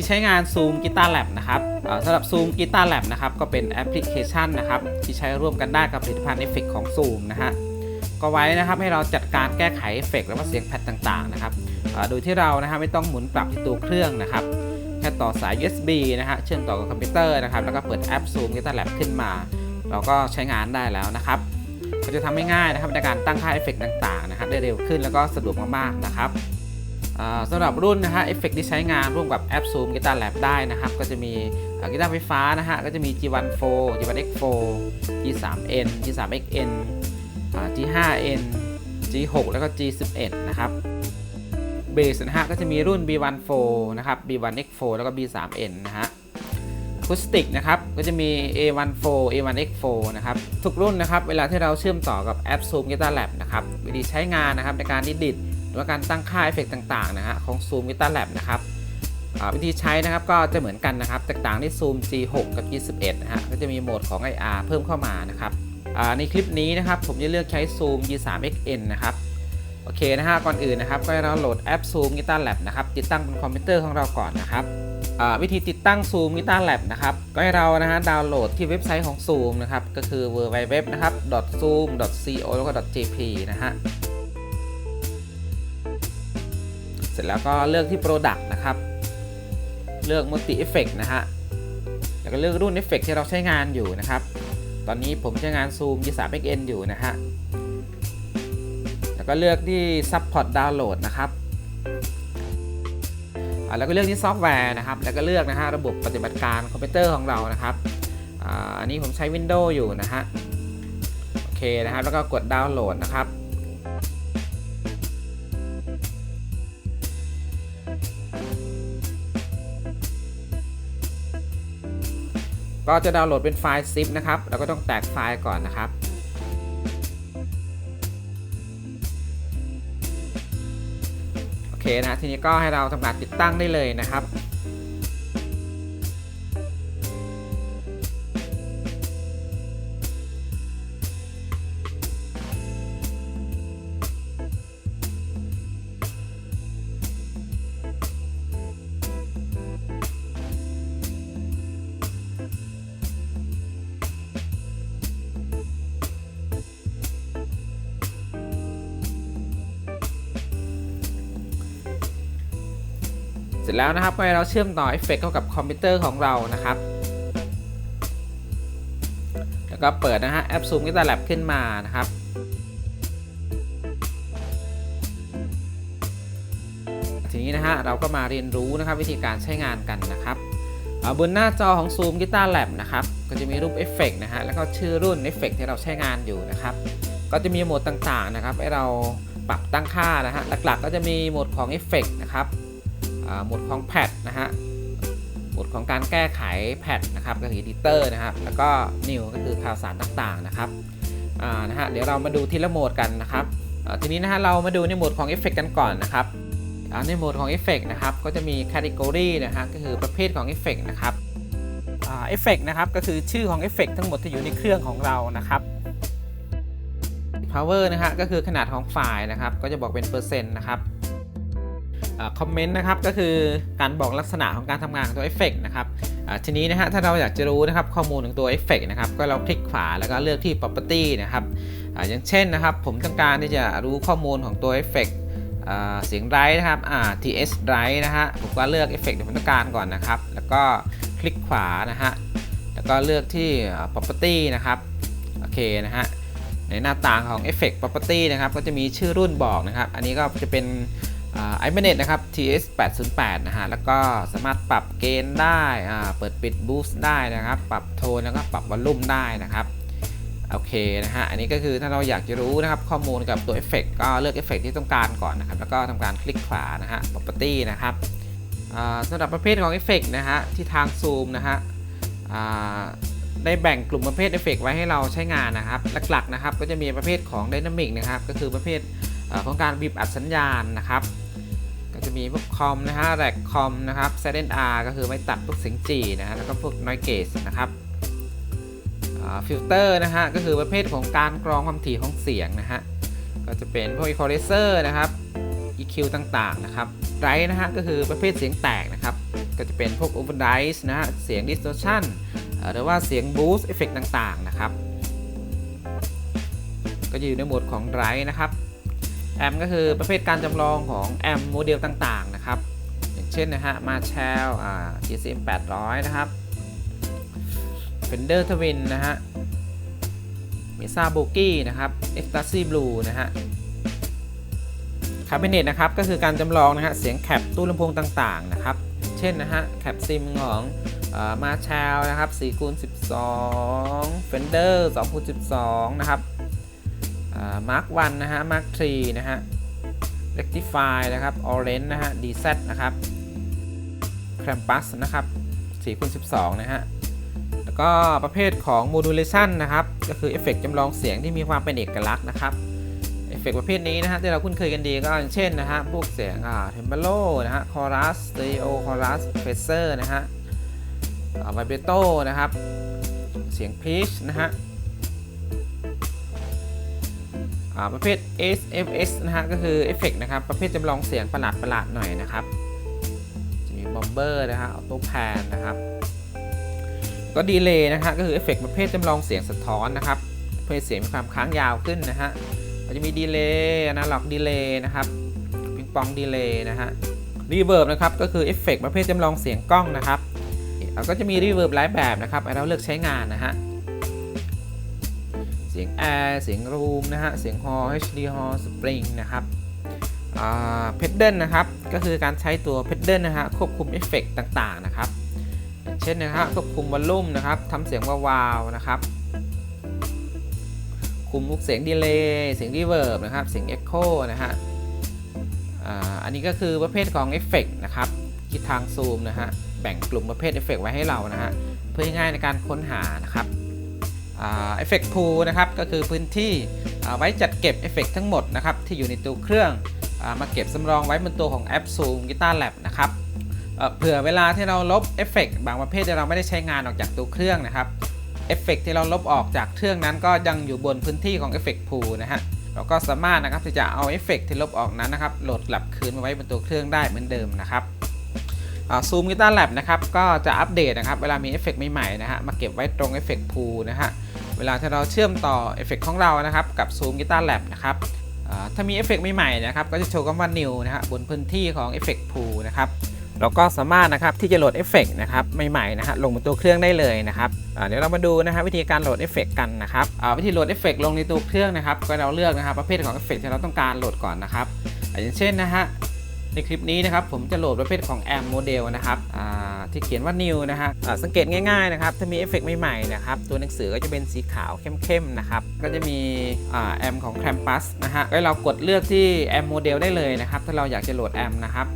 ธีใช้งาน Zoom Guitar Lab นะครับอ่าสำหรับ Zoom Guitar Lab นะครับก็เป็นแอปพลิเคชันนะครับที่ใช้ร่วมกันได้กับผลิตภัณฑ์เอฟเฟกของ Zoom นะฮะก็ไว้นะครับให้เราจัดการแก้ไขเอฟเฟกต์แล้วก็เสียงแพดต่างๆนะครับอ่าโดยที่เรานะฮะไม่ต้องหมุนปรับที่ตัวเครื่องนะครับแค่ต่อสาย USB นะฮะเชื่อมต่อกับคอมพิวเตอร์นะครับแล้วก็เปิดแอป Zoom Guitar Lab ขึ้นมา เราก็ใช้งานได้แล้วนะครับก็จะทำให้ง่ายนะครับในการตั้งค่าเอฟเฟกต์ต่างๆนะครับได้เร็วขึ้นแล้วก็สะดวกมากๆนะครับ สำหรับรุ่นนะฮะเอฟเฟกต์ที่ใช้งานร่วมกับแอป Zoom Guitar Lab ได้นะครับ ก็จะมีกีตาร์ไฟฟ้านะฮะ ก็จะมี G14 G1X4 G3N G3XN อ่า G5N G6 แล้วก็ G11 นะครับเบสนะฮะ ก็จะมีรุ่น B14 นะครับ B1X4 แล้วก็ B3N นะฮะคูสติกนะครับ ก็จะมี A14 A1X4 นะครับ ทุกรุ่นนะครับ เวลาที่เราเชื่อมต่อกับแอป Zoom Guitar Lab นะครับ วิธีใช้งานนะครับในการดิดิต หรือว่าการตั้งค่าเอฟเฟกต่างๆนะฮะของ Zoom Guitar Lab นะครับวิธีใช้นะครับก็จะเหมือนกันนะครับแตกต่างที่ Zoom G6 กับ G11 นะฮะก็จะมีโหมดของ IR เพิ่มเข้ามานะครับในคลิปนี้นะครับผมจะเลือกใช้ Zoom G3XN นะครับโอเคนะฮะก่อนอื่นนะครับก็ให้เราโหลดแอป Zoom Guitar Lab นะครับติดตั้งบนคอมพิวเตอร์ของเราก่อนนะครับวิธีติดตั้ง Zoom Guitar Lab นะครับก็ให้เรานะฮะดาวน์โหลดที่เว็บไซต์ของ Zoom นะครับก็คือ www นะครับ .zoom.co แล้วก็ .jp นะฮะ เสร็จแล้วก็เลือกที่ Product นะครับ เลือก Multi Effect นะฮะ แล้วก็เลือกรุ่น Effect ที่เราใช้งานอยู่นะครับ ตอนนี้ผมใช้งาน Zoom G3XN อยู่นะฮะ แล้วก็เลือกที่ Support Download นะครับแล้วก็เลือกที่ซอฟต์แวร์นะครับ แล้วก็เลือกนะฮะระบบปฏิบัติการคอมพิวเตอร์ของเรานะครับ อันนี้ผมใช้ Windows อยู่นะฮะ โอเคนะครับ แล้วก็กดดาวน์โหลดนะครับ ก็จะดาวน์โหลดเป็นไฟล์ zip นะครับเราก็ต้องแตกไฟล์ก่อนนะครับโอเคนะทีนี้ก็ให้เราทำการติดตั้งได้เลยนะครับ ร็จแล้วนะครับก็ให้เราเชื่อมต่อเอฟเฟกเข้ากับคอมพิวเตอร์ของเรานะครับ แล้วก็เปิดนะฮะแอป Zoom Guitar Lab ขึ้นมานะครับทีนี้นะฮะเราก็มาเรียนรู้นะครับวิธีการใช้งานกันนะครับบนหน้าจอของ Zoom Guitar Lab นะครับก็จะมีรูปเอฟเฟกนะฮะแล้วก็ชื่อรุ่นเอฟเฟกที่เราใช้งานอยู่นะครับ ก็จะมีโหมดต่างๆนะครับให้เราปรับตั้งค่านะฮะหลักๆ ก็จะมีโหมดของเอฟเฟกนะครับ หมดของแพดนะฮะโหมดของการแก้ไขแพดนะครับก็คือ editor นะครับ แล้วก็ new ก็คือข่าวสารต่างๆนะครับอ่านะฮะเดี๋ยวเรามาดูทีละโหมดกันนะครับทีนี้นะฮะเรามาดูในโหมดของ Effect กันก่อนนะครับในโหมดของ Effect นะครับก็จะมี Category นะฮะก็คือประเภทของ Effect นะครับเอ่า Effect นะครับก็คือชื่อของ Effect ทั้งหมดที่อยู่ในเครื่องของเรานะครับ Power นะฮะก็คือขนาดของไฟล์นะครับ ก็จะบอกเป็นเปอร์เซ็นต์นะครับ คอมเมนต์นะครับก็คือการบอกลักษณะของการทำงานของตัวเอฟเฟกนะครับทีนี้นะฮะถ้าเราอยากจะรู้นะครับข้อมูลของตัวเอฟเฟกนะครับก็เราคลิกขวาแล้วก็เลือกที่ property นะครับออย่างเช่นนะครับ ผมต้องการที่จะรู้ข้อมูลของตัวเอฟเฟกเสียงไรนะครับ ts ไรนะฮะผมก็เลือกเอฟเฟกที่ผมต้องการก่อนนะครับ แล้วก็คลิกขวานะฮะแล้วก็เลือกที่ property นะครับโอเคนะฮะในหน้าต่างของ Effect Property นะครับก็จะมีชื่อรุ่นบอกนะครับ อันนี้ก็จะเป็น ไอเมเนตนะครับ TS 808นะฮะ แล้วก็สามารถปรับเกณฑ์ได้ เปิดปิดบูสต์ได้นะครับ ปรับโทนแล้วก็ปรับวอลลุ่มได้นะครับ โอเคนะฮะ อันนี้ก็คือถ้าเราอยากจะรู้นะครับข้อมูลกับตัวเอฟเฟกก็เลือกเอฟเฟกที่ต้องการก่อนนะครับ แล้วก็ทำการคลิกขวานะฮะ property นะครับอ่าสำหรับประเภทของเอฟเฟกนะฮะ ที่ทาง Zoom นะฮะได้แบ่งกลุ่มประเภทเอฟเฟกไว้ให้เราใช้งานนะครับ หลักๆนะครับก็จะมีประเภทของ Dynamic นะครับ ก็คือประเภทของการบีบอัดสัญญาณนะครับ ก็จะมีพวกคอมนะฮะแรกคอมนะครับ Silent R ก็คือไม่ตัดพวกเสียงจีนะฮะแล้วก็พวก Noise Gate นะครับฟิลเตอร์นะฮะก็คือประเภทของการกรองความถี่ของเสียงนะฮะก็จะเป็นพวก Equalizer นะครับ EQ ต่างๆนะครับไรนะฮะก็คือประเภทเสียงแตกนะครับ ก็จะเป็นพวก overdrive นะฮะเสียง distortion เอ่อหรือว่าเสียง boost effect ต่างๆนะครับ ก็จะอยู่ในหมวดของ drive นะครับ แอมก็คือประเภทการจำลองของแอมโมเดลต่างๆนะครับ อย่างเช่นนะฮะ Marshall อ่า GSM 800 นะครับ Fender Twin นะฮะ Mesa b o g i e นะครับ Ecstasy Blue นะฮะคาบิเนตนะครับก็คือการจำลองนะฮะเสียงแคปตู้ลำโพงต่างๆนะครับ เช่นนะฮะแคปซิมของมาแชลนะครับ4คูณ12 Fender 2คูณ12 นะครับ มาร์ควันนะฮะมาร์ค3นะฮะ Rectify นะครับ Orange นะฮะ DZ นะครับ Krampus นะครับ4คูณ12 นะฮะ แล้วก็ประเภทของ Modulation นะครับ ก็คือเอฟเฟกต์จำลองเสียงที่มีความเป็นเอกลักษณ์นะครับเอฟเฟกต์ประเภทนี้นะฮะที่เราคุ้นเคยกันดีก็อย่างเช่นนะฮะพวกเสียงอ่าเทมเบโลนะฮะคอรัสสเตโอคอรัสเฟเซอร์นะฮะอ่าไวเบโตนะครับ เสียงพีชนะฮะ ประเภท SFS นะฮะก็คือเอฟเฟกต์นะครับ ประเภทจำลองเสียงประหลาดประหลาดหน่อยนะครับ จะมีบอมเบอร์นะฮะออโต้แพนนะครับ ก็ดีเลย์นะฮะก็คือเอฟเฟกต์ประเภทจำลองเสียงสะท้อนนะครับเพื่อให้เสียงมีความค้างยาวขึ้นนะฮะก็จะมีดีเลย์นาล็อกดีเลย์นะครับปิงปองดีเลย์นะฮะรีเวิร์บนะครับก็คือเอฟเฟกประเภทจำลองเสียงกล้องนะครับแล้วก็จะมีรีเวิร์บหลายแบบนะครับให้เราเลือกใช้งานนะฮะ สียงแอร์เสียงรูมนะฮะ เสียงฮอ HD ฮอสปริงนะครับเพดเดิลนะครับ ก็คือการใช้ตัวเพดเดิลนะฮะ ควบคุมเอฟเฟกต่างๆนะครับ เช่นนะฮะควบคุมวอลลุ่มนะครับทำเสียงวาวๆนะครับ คุมเสียงดีเลย์เสียงรีเวิร์บนะครับ เสียงเอ็กโคนะฮะอันนี้ก็คือประเภทของเอฟเฟกนะครับที่ทางซูมนะฮะ แบ่งกลุ่มประเภทเอฟเฟกไว้ให้เรานะฮะ เพื่อง่ายในการค้นหานะครับ เอฟเฟกต์พูนะครับก็คือพื้นที่ไว้จัดเก็บเอฟเฟกทั้งหมดนะครับที่อยู่ในตัวเครื่องอามาเก็บสำรองไว้บนตัวของแอป Zoom Guitar Lab นะครับเอ่อเผื่อเวลาที่เราลบเอฟเฟกบางประเภทที่เราไม่ได้ใช้งานออกจากตัวเครื่องนะครับเอฟเฟกที่เราลบออกจากเครื่องนั้นก็ยังอยู่บนพื้นที่ของเอฟเฟกพูนะฮะเราก็สามารถนะครับที่จะเอาเอฟเฟกที่ลบออกนั้นนะครับโหลดกลับคืนมาไว้บนตัวเครื่องได้เหมือนเดิมนะครับ ซูมกีตาร์แลบนะครับก็จะอัปเดตนะครับเวลามีเอฟเฟกใหม่ๆนะฮะมาเก็บไว้ตรงเอฟเฟกพูนะฮะเวลาที่เราเชื่อมต่อเอฟเฟกของเรานะครับกับซูมกีตาร์แลบนะครับอ่าถ้ามีเอฟเฟกใหม่ๆนะครับก็จะโชว์คำว่า new นะฮะบนพื้นที่ของเอฟเฟกพูนะครับเราก็สามารถนะครับที่จะโหลดเอฟเฟกนะครับใหม่ๆนะฮะลงบนตัวเครื่องได้เลยนะครับเดี๋ยวเรามาดูนะฮะวิธีการโหลดเอฟเฟกกันนะครับอ่าวิธีโหลดเอฟเฟกลงในตัวเครื่องนะครับก็เราเลือกนะครับประเภทของเอฟเฟกที่เราต้องการโหลดก่อนนะครับอย่างเช่นนะฮะ ในคลิปนี้นะครับผมจะโหลดประเภทของแอมโมเดลนะครับที่เขียนว่า new นะฮะสังเกตง่ายๆนะครับถ้ามีเอฟเฟกใหม่ๆนะครับตัวหนังสือก็จะเป็นสีขาวเข้มๆนะครับก็จะมีแอมของ Campus นะฮะก็เรากดเลือกที่แอมโมเดลได้เลยนะครับถ้าเราอยากจะโหลดแอมนะครับ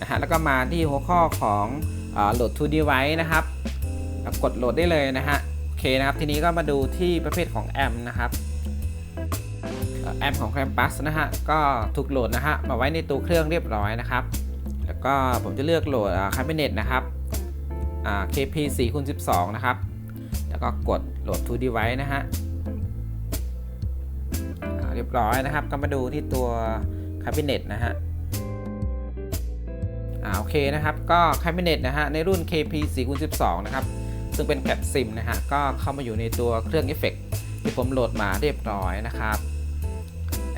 นะฮะแล้วก็มาที่หัวข้อของโหลด to device นะครับกดโหลดได้เลยนะฮะโอเคนะครับทีนี้ก็มาดูที่ประเภทของแอมนะครับ แอมของ Campus นะฮะก็ถูกโหลดนะฮะมาไว้ในตัวเครื่องเรียบร้อยนะครับ แล้วก็ผมจะเลือกโหลดคาบิเนตนะครับ KP 4คูณ12 นะครับ แล้วก็กดโหลด to device นะฮะเรียบร้อยนะครับ ก็มาดูที่ตัวคาบิเนตนะฮะอ่าโอเคนะครับ ก็คาบิเนตนะฮะในรุ่น KP 4คูณ12 นะครับ ซึ่งเป็นแคปซิมนะฮะก็เข้ามาอยู่ในตัวเครื่องเอฟเฟกที่ผมโหลดมาเรียบร้อยนะครับ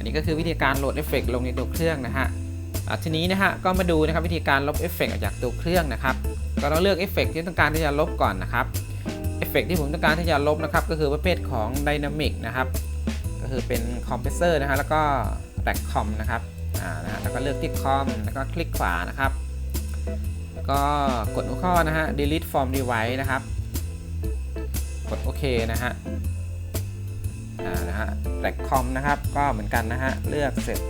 นนี้ก็คือวิธีการโหลดเอฟเฟกลงในตัวเครื่องนะฮะทีนี้นะฮะก็มาดูนะครับวิธีการลบเอฟเฟกออกจากตัวเครื่องนะครับก็เราเลือกเอฟเฟกที่ต้องการที่จะลบก่อนนะครับเอฟเฟกที่ผมต้องการที่จะลบนะครับก็คือประเภทของ Dynamic นะครับก็คือเป็นคอมเพรสเซอร์นะฮะแล้วก็แ a ็กคอมนะครับอ่านะแล้วก็เลือกที่คอมแล้วก็คลิกขวานะครับแล้วก็กดหัวข้อนะฮะ delete from device นะครับกดโอเคนะฮะ นะฮะแ a ็กคอมนะครับ ก็เหมือนกันนะฮะ เลือกเสร็จ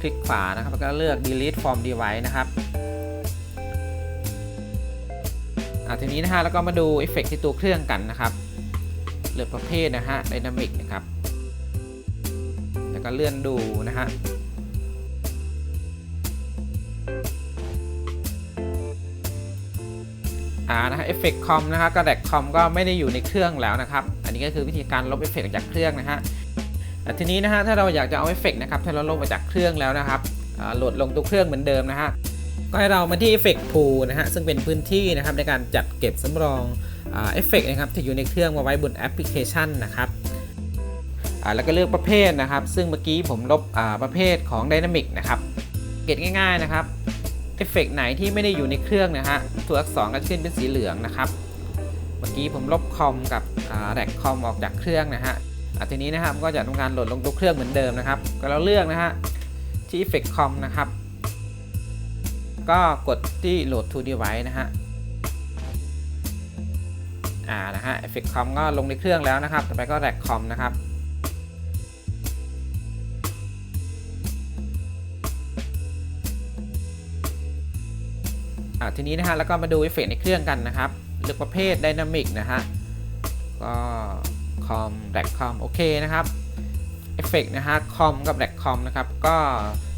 คลิกขวานะครับแล้วก็เลือก delete from device นะครับอ่าทีนี้นะฮะแล้วก็มาดูเอฟเฟกที่ตัวเครื่องกันนะครับเลือกประเภทนะฮะ dynamic นะครับ แล้วก็เลื่อนดูนะฮะานะฮะเอฟเฟกต์คอมนะครับก็แดกคอมก็ไม่ได้อยู่ในเครื่องแล้วนะครับ อันนี้ก็คือวิธีการลบเอฟเฟกต์จากเครื่องนะฮะทีนี้นะฮะถ้าเราอยากจะเอาเอฟเฟกต์นะครับถ้าเราลบมาจากเครื่องแล้วนะครับโหลดลงตัวเครื่องเหมือนเดิมนะฮะก็ให้เรามาที่ Effect Pool นะฮะซึ่งเป็นพื้นที่นะครับในการจัดเก็บสำรองเอฟเฟกนะครับที่อยู่ในเครื่องมาไว้บนแอปพลิเคชันนะครับแล้วก็เลือกประเภทนะครับ ซึ่งเมื่อกี้ผมลบประเภทของ Dynamic นะครับเกตง่ายๆนะครับ อฟเฟกไหนที่ไม่ได้อยู่ในเครื่องนะฮะตัวอักษรก็จะขึ้นเป็นสีเหลืองนะครับ เมื่อกี้ผมลบคอมกับแรกคอมออกจากเครื่องนะฮะทีนี้นะครับก็จะทำการโหลดลงตัวเครื่องเหมือนเดิมนะครับ ก็เราเลือกนะฮะที่ Effect Com นะครับ ก็กดที่ Load to Device นะฮะอ่านะฮะ Effect Com ก็ลงในเครื่องแล้วนะครับ ต่อไปก็ Rack Com นะครับ อ่าทีนี้นะฮะแล้วก็มาดูเอฟเฟกในเครื่องกันนะครับเลือกประเภท Dynamic นะฮะก็ Com Rack Com โอเคนะครับเอฟเฟกนะฮะ Com กับ Rack Com นะครับก็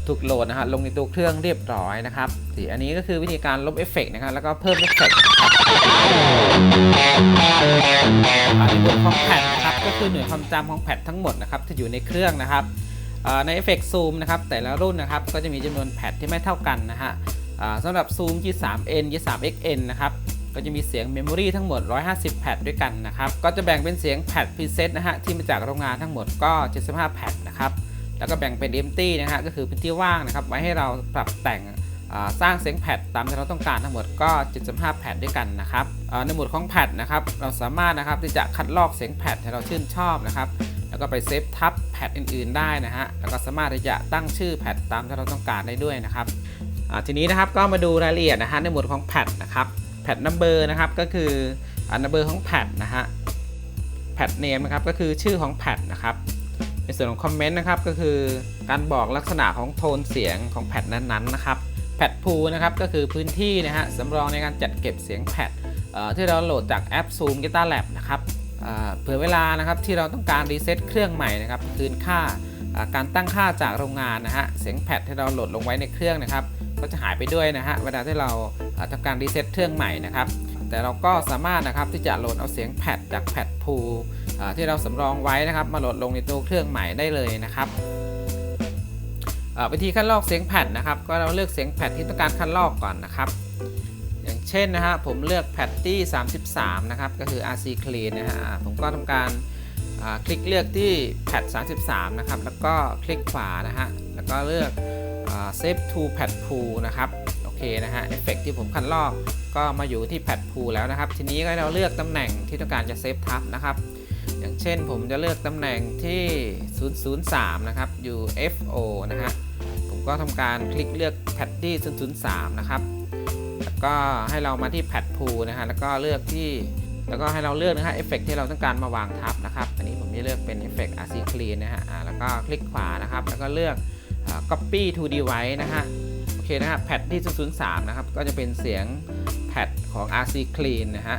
ถูกโหลดนะฮะลงในตัวเครื่องเรียบร้อยนะครับสีอันนี้ก็คือวิธีการลบเอฟเฟกนะครับแล้วก็เพิ่มเอฟเฟกนะครับอันนี้บนของแพดนะครับก็คือหน่วยความจำของแพดทั้งหมดนะครับที่อยู่ในเครื่องนะครับในเอฟเฟกซูมนะครับแต่ละรุ่นนะครับก็จะมีจำนวนแพดที่ไม่เท่ากันนะฮะ สำหรับซูม G3N G3XN นะครับก็จะมีเสียงเมมโมรีทั้งหมด 150 แพดด้วยกันนะครับ ก็จะแบ่งเป็นเสียงแพดพรีเซตนะฮะ ที่มาจากโรงงานทั้งหมดก็ 75 แพดนะครับ แล้วก็แบ่งเป็น empty นะฮะ ก็คือพื้นที่ว่างนะครับ ไว้ให้เราปรับแต่งสร้างเสียงแพดตามที่เราต้องการทั้งหมดก็ 75 แพดด้วยกันนะครับในหมวดของแพดนะครับ เราสามารถนะครับที่จะคัดลอกเสียงแพดให้เราชื่นชอบนะครับ แล้วก็ไปเซฟทับแพดอื่นๆ ได้นะฮะ แล้วก็สามารถที่จะตั้งชื่อแพดตามที่เราต้องการได้ด้วยนะครับ ทีนี้นะครับก็มาดูรายละเอียดนะฮะในหมวดของแพดนะครับแพดนัมเบอร์นะครับก็คืออันนัมเบอร์ของแพดนะฮะแพดเนมนะครับก็คือชื่อของแพดนะครับในส่วนของคอมเมนต์นะครับก็คือการบอกลักษณะของโทนเสียงของแพดนั้นๆนะครับแพดพูนะครับก็คือพื้นที่นะฮะสำรองในการจัดเก็บเสียงแพดที่เราโหลดจากแอป Zoom Guitar Lab นะครับเผื่อเวลานะครับที่เราต้องการรีเซ็ตเครื่องใหม่นะครับคืนค่าอ่าการตั้งค่าจากโรงงานนะฮะเสียงแพดที่เราโหลดลงไว้ในเครื่องนะครับ ก็จะหายไปด้วยนะฮะเวลาที่เราอ่าทำการรีเซ็ตเครื่องใหม่นะครับแต่เราก็สามารถนะครับที่จะโหลดเอาเสียงแพดจากแพดพูที่เราสำรองไว้นะครับ มาโหลดลงในตัวเครื่องใหม่ได้เลยนะครับวิธีคัดลอกเสียงแพดนะครับ ก็เราเลือกเสียงแพดที่ต้องการคัดลอกก่อนนะครับ อย่างเช่นนะฮะผมเลือกแพดที่ 33 นะครับ ก็คือ RC Clean นะฮะผมก็ทำการคลิกเลือกที่แพด33 นะครับ แล้วก็คลิกขวานะฮะแล้วก็เลือก เซฟทูแพดพูนะครับโอเคนะฮะเอฟเฟกที่ผมคันลอกก็มาอยู่ที่แพดพูแล้วนะครับ ทีนี้ก็เราเลือกตำแหน่งที่ต้องการจะเซฟทับนะครับ อย่างเช่นผมจะเลือกตำแหน่งที่ 003 นะครับอยู่ FO นะฮะผมก็ทำการคลิกเลือกแพดที่ 003 นะครับแล้วก็ให้เรามาที่แพดพูนะฮะแล้วก็เลือกที่แล้วก็ให้เราเลือกนะฮะเอฟเฟกที่เราต้องการมาวางทับนะครับ อันนี้ผมจะเลือกเป็นเอฟเฟก RC Clean นนะฮะแล้วก็คลิกขวานะครับ แล้วก็เลือก copy to device นะฮะ โอเคนะฮะ แพดที่ 003 นะครับ ก็จะเป็นเสียงแพดของ RC Clean นะฮะ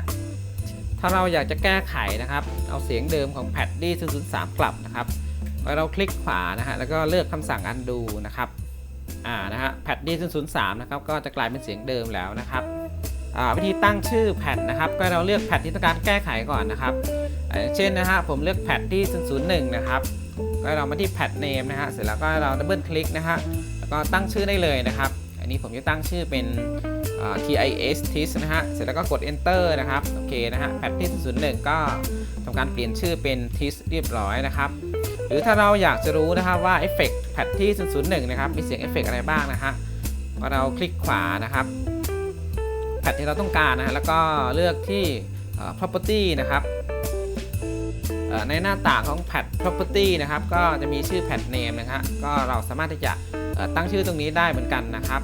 ถ้าเราอยากจะแก้ไขนะครับ เอาเสียงเดิมของแพดที่ 003 กลับนะครับเราคลิกขวานะฮะ แล้วก็เลือกคำสั่ง undo นะครับ อ่า นะฮะ แพดที่003 นะครับ ก็จะกลายเป็นเสียงเดิมแล้วนะครับวิธีตั้งชื่อแพดนะครับ ก็เราเลือกแพดที่ต้องการแก้ไขก่อนนะครับ เช่นนะฮะ ผมเลือกแพดที่001 นะครับ ก็เรามาที่แพดเนมนะฮะเสร็จแล้วก็เราดับเบิลคลิกนะฮะแล้วก็ตั้งชื่อได้เลยนะครับ อันนี้ผมจะตั้งชื่อเป็น TIS TIS นะฮะเสร็จแล้วก็กด enter นะครับโอเคนะฮะแพดที่001 ก็ทำการเปลี่ยนชื่อเป็น TIS เรียบร้อยนะครับหรือถ้าเราอยากจะรู้นะครับว่าเอฟเฟกต์แพดที่001 นะครับมีเสียงเอฟเฟกต์อะไรบ้างนะฮะก็เราคลิกขวานะครับแพดที่เราต้องการนะฮะแล้วก็เลือกที่ property นะครับ ในหน้าต่างของ Pad Property นะครับ ก็จะมีชื่อ Pad Name นะครับก็เราสามารถที่จะตั้งชื่อตรงนี้ได้เหมือนกันนะครับ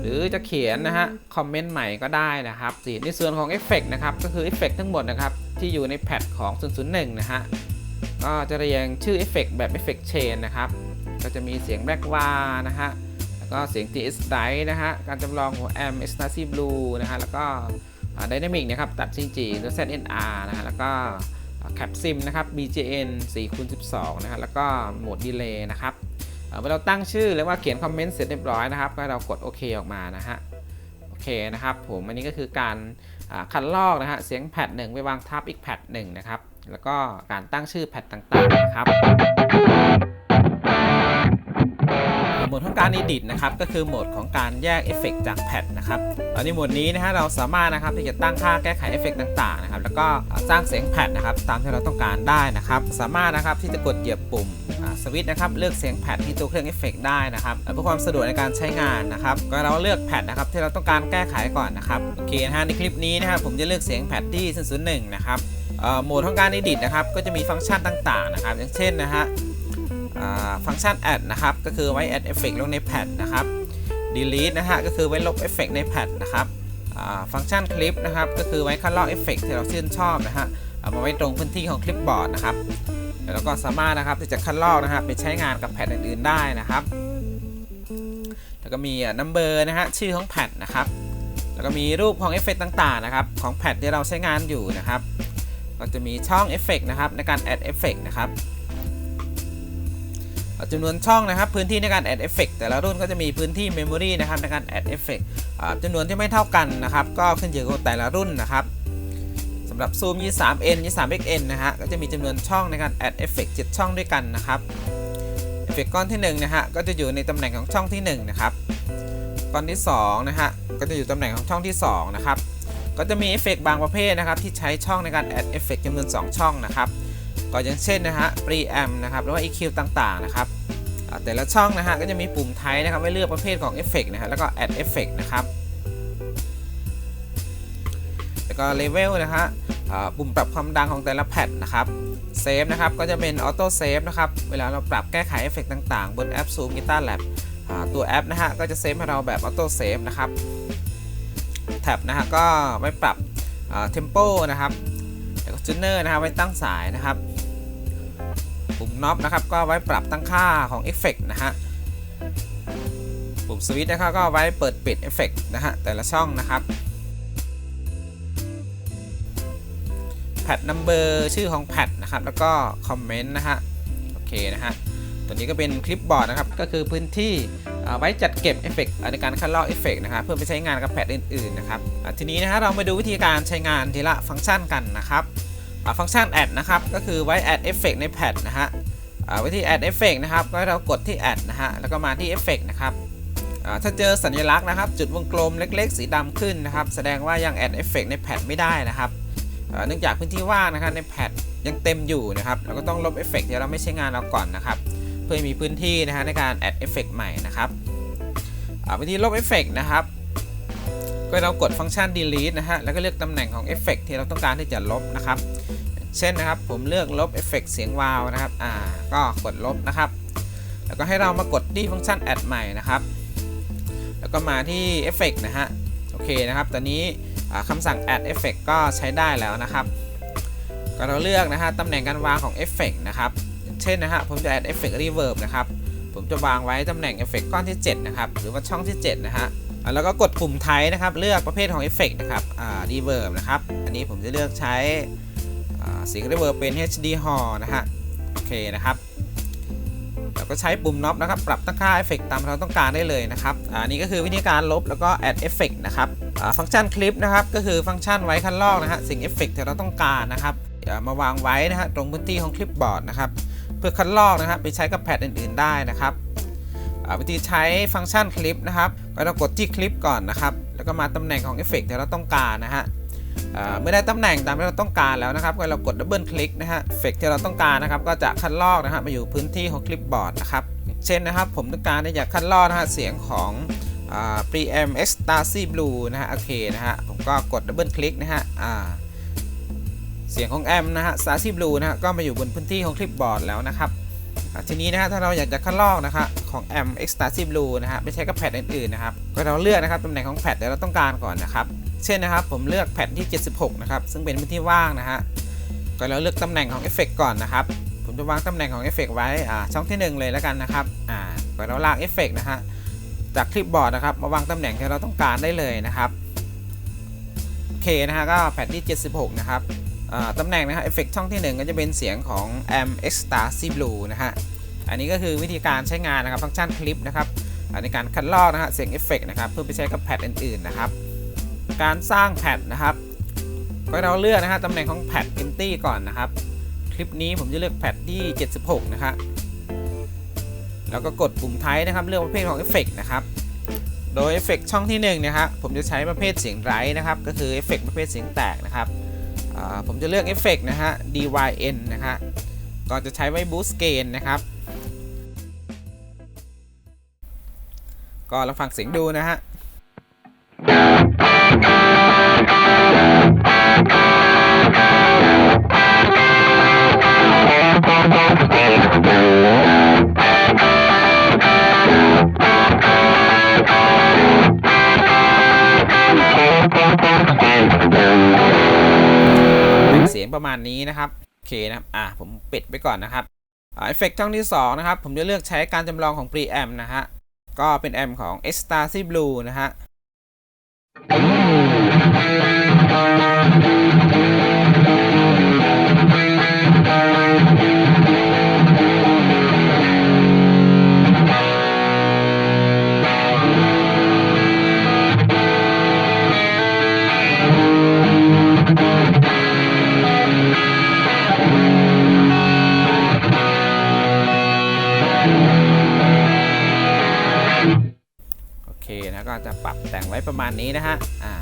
หรือจะเขียนนะฮะคอมเมนต์ใหม่ก็ได้นะครับในส่วนของเอฟเฟกนะครับ ก็คือเอฟเฟกทั้งหมดนะครับ ที่อยู่ในแพดของ 001 นะฮะก็จะเรียงชื่อเอฟเฟกแบบเอฟเฟกเชนนะครับ ก็จะมีเสียงแบล็กวานะฮะแล้วก็เสียง TS d i นะฮะการจำลองหัวแอม s t a s y Blue นะฮะแล้วก็ Dynamic นะครับตัด CG ตัว ZNR นะฮะแล้วก็ แคปซิมนะครับ BJN 4คูณ12 นะครับ แล้วก็โหมดดีเลย์นะครับเมื่อเราตั้งชื่อหรือว่าเขียนคอมเมนต์เสร็จเรียบร้อยนะครับ ก็เรากดโอเคออกมานะฮะ โอเคนะครับผม อันนี้ก็คือการคัดลอกนะฮะ เสียงแพดหนึ่งไปวางทับอีกแพดหนึ่งนะครับ แล้วก็การตั้งชื่อแพดต่างๆนะครับ หมดของการ edit นะครับ ก็คือโหมดของการแยกเอฟเฟกจากแพทนะครับตอนนี้โหมดนี้นะฮะเราสามารถนะครับที่จะตั้งค่าแก้ไขเอฟเฟกต่างๆนะครับ แล้วก็สร้างเสียงแพทนะครับตามที่เราต้องการได้นะครับ สามารถนะครับที่จะกดเหยียบปุ่มสวิตช์นะครับ เลือกเสียงแพทที่ตัวเครื่องเอฟเฟกได้นะครับเพื่อความสะดวกในการใช้งานนะครับ ก็เราเลือกแพทนะครับที่เราต้องการแก้ไขก่อนนะครับ โอเคนะฮะในคลิปนี้นะครับผมจะเลือกเสียงแพทที่001นะครับโหมดของการ edit นะครับ ก็จะมีฟังก์ชันต่างๆนะครับ อย่างเช่นนะฮะ ฟังก์ชัน add นะครับ ก็คือไว้ add effect ลงในแพดนะครับ delete นะฮะ ก็คือไว้ลบเอฟเฟกในแพดนะครับฟังก์ชันคลิปนะครับ ก็คือไว้คัดลอกเอฟเฟกที่เราชื่นชอบนะฮะ เอามาไว้ตรงพื้นที่ของคลิปบอร์ดนะครับ แล้วก็สามารถนะครับที่จะคัดลอกนะครับไปใช้งานกับแพดอื่นๆได้นะครับ แล้วก็มีนัมเบอร์นะฮะ ชื่อของแพดนะครับ แล้วก็มีรูปของเอฟเฟกต่างๆนะครับของแพดที่เราใช้งานอยู่นะครับ ก็จะมีช่องเอฟเฟกนะครับในการ add effect นะครับ จำนวนช่องนะครับพื้นที่ในการ add effect แต่ละรุ่นก็จะมีพื้นที่ memory นะครับในการ add effect อ่าจำนวนที่ไม่เท่ากันนะครับก็ขึ้นอยู่กับแต่ละรุ่นนะครับสำหรับ zoom 23n 23xn นะฮะก็จะมีจำนวนช่องในการ add effect 7ช่องด้วยกันนะครับเอฟเฟกต์ก้อนที่1นะฮะก็จะอยู่ในตำแหน่งของช่องที่1นะครับก้อนที่2นะฮะก็จะอยู่ตำแหน่งของช่องที่2นะครับก็จะมีเอฟเฟกต์บางประเภทนะครับที่ใช้ช่องในการ add effect จำนวน 2 ช่องนะครับ ก็อย่างเช่นนะฮะ preamp นะครับหรือว่า EQ ต่างๆนะครับแต่ละช่องนะฮะก็จะมีปุ่มไทป์นะครับไว้เลือกประเภทของเอฟเฟกนะฮะแล้วก็ add effect นะครับแล้วก็ level นะฮะปุ่มปรับความดังของแต่ละแพทนะครับ save นะครับก็จะเป็น auto save นะครับเวลาเราปรับแก้ไขเอฟเฟกต่างๆ บนแอป Zoom Guitar Lab ตัวแอปนะฮะก็จะเซฟให้เราแบบ auto save นะครับแท็บนะฮะก็ไว้ปรับอ่า tempo นะครับแล้วก็ tuner นะครับไว้ตั้งสายนะครับ ปุ่มน็อปนะครับก็ไว้ปรับตั้งค่าของเอฟเฟกนะฮะ ปุ่มสวิตช์นะครับก็ไว้เปิดปิดเอฟเฟกนะฮะแต่ละช่องนะครับแพทนัมเบอร์ชื่อของแพทนะครับ แล้วก็คอมเมนต์นะฮะ โอเคนะฮะ ตัวนี้ก็เป็นคลิปบอร์ดนะครับ ก็คือพื้นที่ไว้จัดเก็บเอฟเฟกในการคัดลอกเอฟเฟกนะครับ เพื่อไปใช้งานกับแพทอื่นๆนะครับ ทีนี้นะฮะเรามาดูวิธีการใช้งานทีละฟังก์ชันกันนะครับ ฟังก์ชัน add นะครับ ก็คือไว้ add effect ในแพดนะฮะวิธี add effect นะครับ ก็ให้เรากดที่ add นะฮะ แล้วก็มาที่ effect นะครับถ้าเจอสัญลักษณ์นะครับ จุดวงกลมเล็กๆ สีดำขึ้นนะครับ แสดงว่ายัง add effect ในแพดไม่ได้นะครับ เนื่องจากพื้นที่ว่างนะครับในแพดยังเต็มอยู่นะครับ เราก็ต้องลบเอฟเฟกที่เราไม่ใช้งานเราก่อนนะครับ เพื่อมีพื้นที่นะฮะในการ add effect ใหม่นะครับวิธีลบเอฟเฟกนะครับ ก็เรากดฟังก์ชัน delete นะฮะ แล้วก็เลือกตำแหน่งของเอฟเฟกที่เราต้องการที่จะลบนะครับ เช่นนะครับ ผมเลือกลบเอฟเฟกเสียงวาวนะครับ อ่า ก็กดลบนะครับ แล้วก็ให้เรามากดที่ฟังก์ชัน add ใหม่นะครับ แล้วก็มาที่เอฟเฟกนะฮะ โอเคนะครับ ตอนนี้คำสั่ง add effect ก็ใช้ได้แล้วนะครับ ก็เราเลือกนะฮะตำแหน่งการวางของเอฟเฟกนะครับ เช่นนะฮะ ผมจะ add effect reverb นะครับ ผมจะวางไว้ตำแหน่งเอฟเฟกก้อนที่ 7 นะครับ หรือว่าช่องที่ 7 นะฮะ แล้วก็กดปุ่มไทยนะครับ เลือกประเภทของเอฟเฟกนะครับอ่า reverb นะครับ อันนี้ผมจะเลือกใช้อ่าเสียง reverb เป็น HD Hall นะฮะ โอเคนะครับแล้วก็ใช้ปุ่มน็อปนะครับ ปรับตั้งค่าเอฟเฟกตามเราต้องการได้เลยนะครับอ่านี่ก็คือวิธีการลบแล้วก็ add effect นะครับอ่าฟังก์ชันคลิปนะครับ ก็คือฟังก์ชันไว้คันลอกนะฮะ สิ่งเอฟเฟกที่เราต้องการนะครับอ่ามาวางไว้นะฮะตรงพื้นที่ของคลิปบอร์ดนะครับ เพื่อคัดลอกนะครับไปใช้กับแพดอื่น ๆ ได้นะครับ วิธีใช้ฟังก์ชันคลิปนะครับ ก็ต้องกดที่คลิปก่อนนะครับ แล้วก็มาตำแหน่งของเอฟเฟกต์ที่เราต้องการนะฮะเมื่อได้ตำแหน่งตามที่เราต้องการแล้วนะครับก็เรากดดับเบิลคลิกนะฮะเอฟเฟกที่เราต้องการนะครับ ก็จะคัดลอกนะฮะมาอยู่พื้นที่ของคลิปบอร์ดนะครับ เช่นนะครับ ผมต้องการที่จะคัดลอกนะฮะเสียงของอ่า preamp ecstasy blue นะฮะโอเคนะฮะผมก็กดดับเบิลคลิกนะฮะเสียงของแอมนะฮะ ecstasy blue นะฮะก็มาอยู่บนพื้นที่ของคลิปบอร์ดแล้วนะครับ ทีนี้นะฮะถ้าเราอยากจะคัดลอกนะครับของแอม Ecstasy Blue นะฮะไปใช้กับแพดอื่นๆนะครับก็เราเลือกนะครับตำแหน่งของแพดที่เราต้องการก่อนนะครับเช่นนะครับผมเลือกแพดที่ 76 นะครับซึ่งเป็นพื้นที่ว่างนะฮะก็เราเลือกตำแหน่งของเอฟเฟกก่อนนะครับผมจะวางตำแหน่งของเอฟเฟกไว้อ่าช่องที่ 1 เลยแล้วกันนะครับอ่าก็เราลากเอฟเฟกนะฮะจากคลิปบอร์ดนะครับมาวางตำแหน่งที่เราต้องการได้เลยนะครับโอเคนะฮะก็แพดที่ 76 นะครับ ตำแหน่งนะฮะเอฟเฟกช่องที่ 1 ก็จะเป็นเสียงของ Am Ecstasy Blue นะฮะ อันนี้ก็คือวิธีการใช้งานนะครับ ฟังก์ชันคลิปนะครับในการคัดลอกนะฮะ เสียงเอฟเฟกนะครับ เพื่อไปใช้กับแพดอื่นๆนะครับ การสร้างแพดนะครับ ก็เราเลือกนะฮะตำแหน่งของแพด empty ก่อนนะครับ คลิปนี้ผมจะเลือกแพดที่ 76 นะฮะ แล้วก็กดปุ่มไทป์นะครับ เลือกประเภทของเอฟเฟกนะครับโดยเอฟเฟกช่องที่1นงนะครับผมจะใช้ประเภทเสียงไร้นะครับ ก็คือเอฟเฟกประเภทเสียงแตกนะครับ ผมจะเลือกเอฟเฟกนะฮะ dyn นะฮะก็จะใช้ไว้บูสเกนนะครับ ก็ลองฟังเสียงดูนะฮะ ประมาณนี้นะครับโอเคนะครับอะผมปิดไปก่อนนะครับเอฟเฟกต์ช่องที่ 2 นะครับ ผมจะเลือกใช้การจำลองของ preamp นะฮะ ก็เป็นแอมของ e s t a s y Blue นะฮะ ก็จะปรับแต่งไว้ประมาณนี้นะฮะอ่า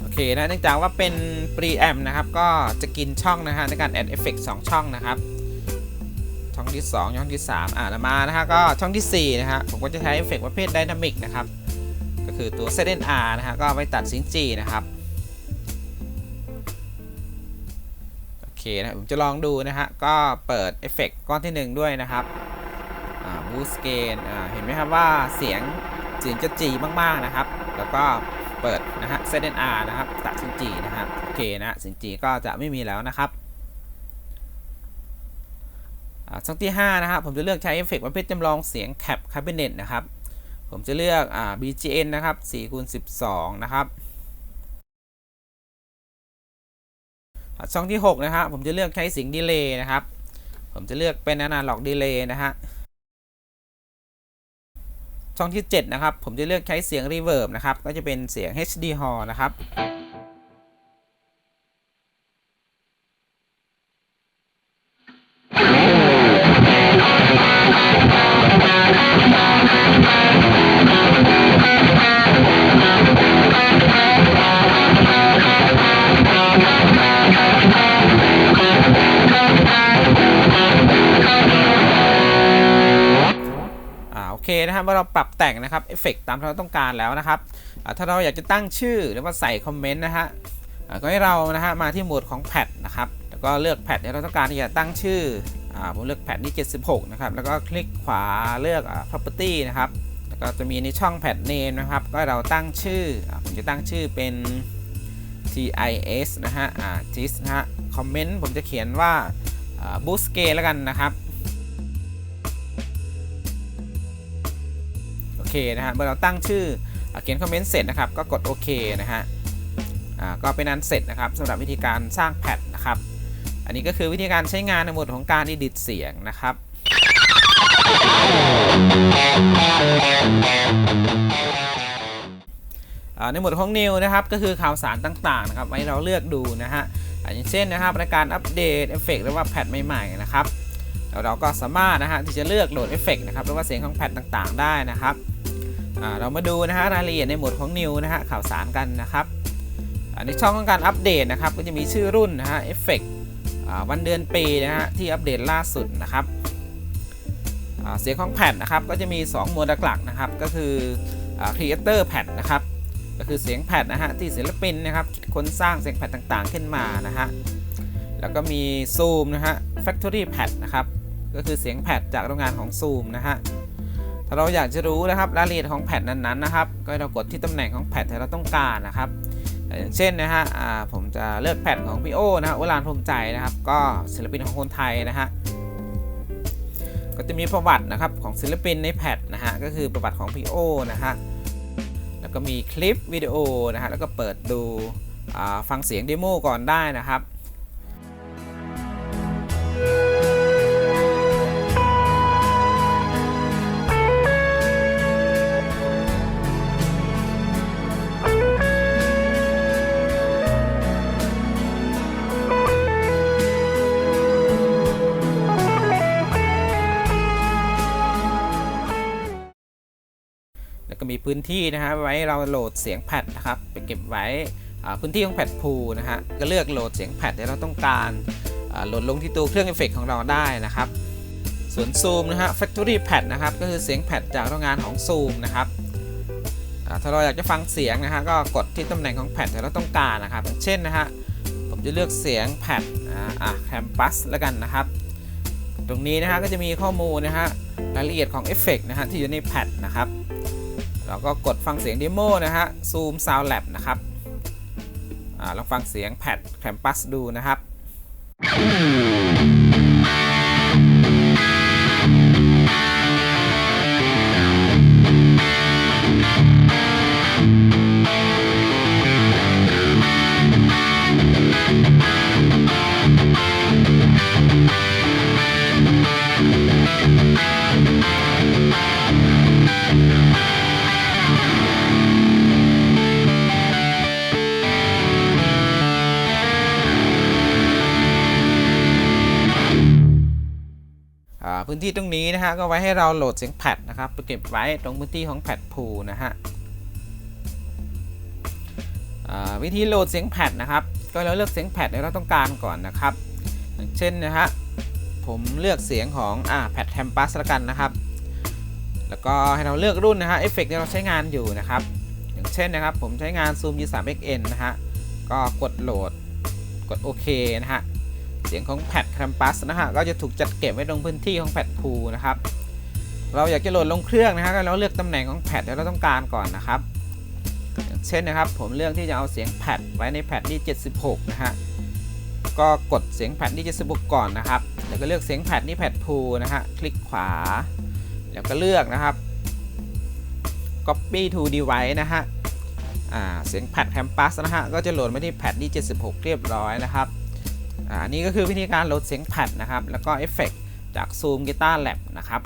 โอเคนะเนื่องจากว่าเป็น preamp นะครับก็จะกินช่องนะฮะในการ add effect 2ช่องนะครับช่องที่ 2 ช่องที่ 3 อ่ามานะฮะก็ช่องที่ 4 นะฮะผมก็จะใช้เอฟเฟกต์ประเภท dynamic นะครับก็คือตัว ZNR นะฮะก็ไว้ตัดเสิงจีนะครับโอเคนะผมจะลองดูนะฮะก็เปิดเอฟเฟกต์ก้อนที่ 1 ด้วยนะครับอ่า boost gain อ่าเห็นไหมครับว่าเสียง เสียงจะจีมากๆนะครับ แล้วก็เปิดนะฮะ ZNR นะครับตัดเสียงจีนะครับโอเคนะเสียงจีก็จะไม่มีแล้วนะครับช่องที่5นะครับผมจะเลือกใช้เอฟเฟกต์ประเภทจำลองเสียง Cap Cabinet นะครับ ผมจะเลือกอ BGN นะครับ4คูณ12 นะครับช่องที่ 6 นะครับผมจะเลือกใช้เสียงดีเลย์นะครับ ผมจะเลือกเป็น Analog Delay นะฮะ ช่องที่ 7 นะครับ ผมจะเลือกใช้เสียงรีเวิร์บนะครับ ก็จะเป็นเสียง HD Hall นะครับ นะครับเมื่อเราปรับแต่งนะครับเอฟเฟกตามที่เราต้องการแล้วนะครับถ้าเราอยากจะตั้งชื่อหรือว่าใส่คอมเมนต์นะฮะก็ให้เรานะฮะมาที่โหมดของแพทนะครับแล้วก็เลือกแพทที่เราต้องการที่จะตั้งชื่ออผมเลือกแพทที่76 นะครับ แล้วก็คลิกขวาเลือก property นะครับแล้วก็จะมีในช่องแพท name นะครับ ก็เราตั้งชื่ออผมจะตั้งชื่อเป็น TIS นะฮะ TIS นะฮะ คอมเมนต์ผมจะเขียนว่า boost scale แล้วกันนะครับ เคนะฮะเมื่อเราตั้งชื่อเขียนคอมเมนต์เสร็จนะครับก็กดโอเคนะฮะก็เป็นอันเสร็จนะครับสำหรับวิธีการสร้างแพทนะครับ อันนี้ก็คือวิธีการใช้งานในหมดของการ edit เสียงนะครับในหมวดของ New นะครับก็คือข่าวสารต่างๆนะครับไว้เราเลือกดูนะฮะอย่างเช่นนะครับในการอัปเดตเอฟเฟกหรือว่าแพทใหม่ๆนะครับแล้วเราก็สามารถนะฮะที่จะเลือกโหลดเอฟเฟกนะครับหรือว่าเสียงของแพทต่างๆ ได้นะครับ เรามาดูนะฮะรายละเอียดในหมวดของ New นะฮะข่าวสารกันนะครับอ่าในช่องของการอัปเดตนะครับก็จะมีชื่อรุ่นนะฮะเอฟเฟกวันเดือนปีนะฮะที่อัปเดตล่าสุดนะครับเสียงของแพทนนะครับก็จะมี2โหมดหลักนะครับก็คืออ่า Creator Pad นนะครับก็คือเสียงแพดนนะฮะที่ศิลปินนะครับคิดค้นสร้างเสียงแพดต่างๆ ขึ้นมานะฮะแล้วก็มีซูมนะฮะ Factory Pad นะครับก็คือเสียงแพดจากโรงงานของซูมนะฮะ ถ้าเราอยากจะรู้นะครับรายละเอียดของแพดนั้นๆนะครับ ก็ให้เรากดที่ตำแหน่งของแพดที่เราต้องการนะครับอย่างเช่นนะฮะผมจะเลือกแพดของพี่โอนะฮะวรานพรหมใจนะครับ ก็ศิลปินของคนไทยนะฮะก็จะมีประวัตินะครับของศิลปินในแพดนะฮะก็คือประวัติของพี่โอนะฮะแล้วก็มีคลิปวิดีโอนะฮะแล้วก็เปิดดูฟังเสียงเดโมก่อนได้นะครับ พื้นที่นะฮะไว้เราโหลดเสียงแพดนะครับไปเก็บไว้พื้นที่ของแพดพูนะฮะก็เลือกโหลดเสียงแพดที่เราต้องการโหลดลงที่ตัวเครื่องเอฟเฟกของเราได้นะครับส่วนซูมนะฮะ Factory Pad นะครับก็คือเสียงแพดจากโรงงานของซูมนะครับถ้าเราอยากจะฟังเสียงนะฮะก็กดที่ตำแหน่งของแพดที่เราต้องการนะครับ เช่นนะฮะผมจะเลือกเสียงแพดอ่าอะแคมปัสแล้วกันนะครับ ตรงนี้นะฮะก็จะมีข้อมูลนะฮะรายละเอียดของเอฟเฟกนะฮะที่อยู่ในแพดนะครับ เราก็กดฟังเสียงเดโมนะฮะซูม Sound Lab นะครับอ่าลองฟังเสียงแพดแคมปัสดูนะครับ พื้นที่ตรงนี้นะฮะก็ไว้ให้เราโหลดเสียงแพดนะครับไปเก็บไว้ตรงพื้นที่ของแพดพูนะฮะวิธีโหลดเสียงแพดนะครับ ก็เราเลือกเสียงแพดที่เราต้องการก่อนนะครับ เช่นนะฮะผมเลือกเสียงของอ่าแพดแทมปัสละกันนะครับ แล้วก็ให้เราเลือกรุ่นนะฮะเอฟเฟกที่เราใช้งานอยู่นะครับ อย่างเช่นนะครับ ผมใช้งาน Zoom G3XN นะฮะก็กดโหลดกดโอเคนะฮะ เสียงของแพดแคมปัสนะฮะก็จะถูกจัดเก็บไว้ตรงพื้นที่ของแพดพูนะครับ เราอยากจะโหลดลงเครื่องนะฮะก็เราเลือกตำแหน่งของแพดที่เราต้องการก่อนนะครับอย่างเช่นนะครับผมเลือกที่จะเอาเสียงแพดไว้ในแพดที่ 76 นะฮะก็กดเสียงแพดที่ 76 ก่อนนะครับแล้วก็เลือกเสียงแพดที่แพดพูนะฮะคลิกขวา แล้วก็เลือกนะครับ copy to device นะฮะเสียงแพดแคมปัสนะฮะก็จะโหลดมาที่แพดที่ 76 เรียบร้อยนะครับ อันนี้ก็คือวิธีการโหลดเสียงแผ่นนะครับ แล้วก็เอฟเฟกจากซูมกีตาร์แ lap นะครับ